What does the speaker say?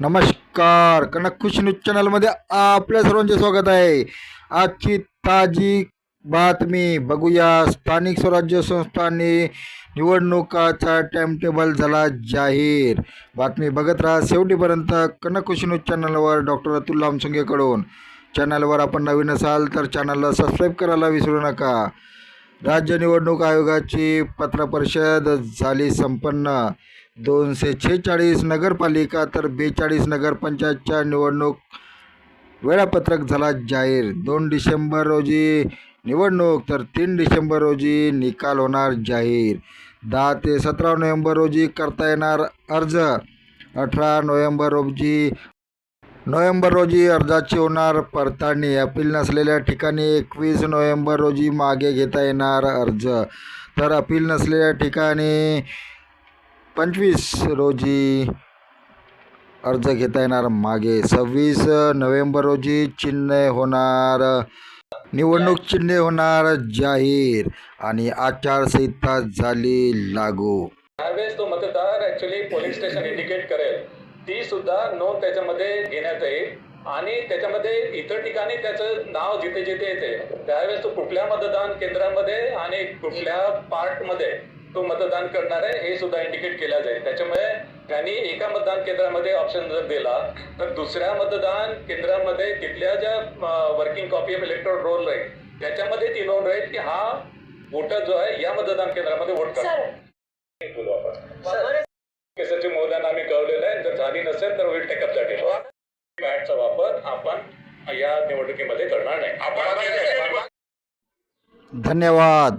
नमस्कार. कनक खुशी न्यूज चॅनलमध्ये आपल्या सर्वांचे स्वागत आहे. आजची ताजी बातमी बघूया. स्थानिक स्वराज्य संस्थांनी निवडणुकाचा टाइमटेबल झाला जाहीर. बातमी बघत राहा. शेवटीपर्यंत कनक खुशी न्यूज चॅनलवर डॉक्टर अतुल लामसुंगेकडून. चॅनलवर आपण नवीन असाल तर चॅनलला सबस्क्राईब करायला विसरू नका. राज्य निवडणूक आयोगाची पत्रपरिषद झाली संपन्न. दोनशे छेचाळीस नगरपालिका तर बेचाळीस नगरपंचायतच्या निवडणूक वेळापत्रक झाला जाहीर. दोन डिसेंबर रोजी निवडणूक तर तीन डिसेंबर रोजी निकाल होणार जाहीर. दहा ते सतरा नोव्हेंबर रोजी करता येणार अर्ज. अठरा नोव्हेंबर रोजी नोव्हेंबर रोजी अर्जाची होणार पडताळणी. अपील नसलेल्या ठिकाणी एकवीस नोव्हेंबर रोजी मागे घेता येणार अर्ज. तर अपील नसलेल्या ठिकाणी पंचवीस रोजी अर्ज घेता येणार. मागे सव्वीस नोव्हेंबर रोजी चिन्ह होणार. निवडणूक चिन्हे होणार. जाहीर आणि आचारसंहिता झाली लागू. त्यावेळेस तो मतदार ऍक्च्युली पोलिंग स्टेशन इंडिकेट करेल ती सुद्धा नोंद त्याच्यामध्ये घेण्यात येईल आणि त्याच्यामध्ये इतर ठिकाणी त्याचं नाव जिथे जिथे येते त्यावेळेस तो कुठल्या मतदान केंद्रामध्ये आणि कुठल्या पार्टमध्ये तो मतदान करणार आहे हे सुद्धा इंडिकेट केलं जाईल. त्याच्यामुळे त्यांनी एका मतदान केंद्रामध्ये ऑप्शन जर दिला तर दुसऱ्या मतदान केंद्रामध्ये तिथल्या ज्या working copy of electoral roll राहील त्याच्यामध्ये ती नोंद राहील की हा वोटर जो आहे या मतदान केंद्रामध्ये वोट करतो आपण. सचिव महोदयांना आम्ही कळवलेलं आहे जर झाली नसेल तर विल टेकअप दॅट पॅडचा वापर आपण या निवडणुकीमध्ये करणार नाही. आपण धन्यवाद.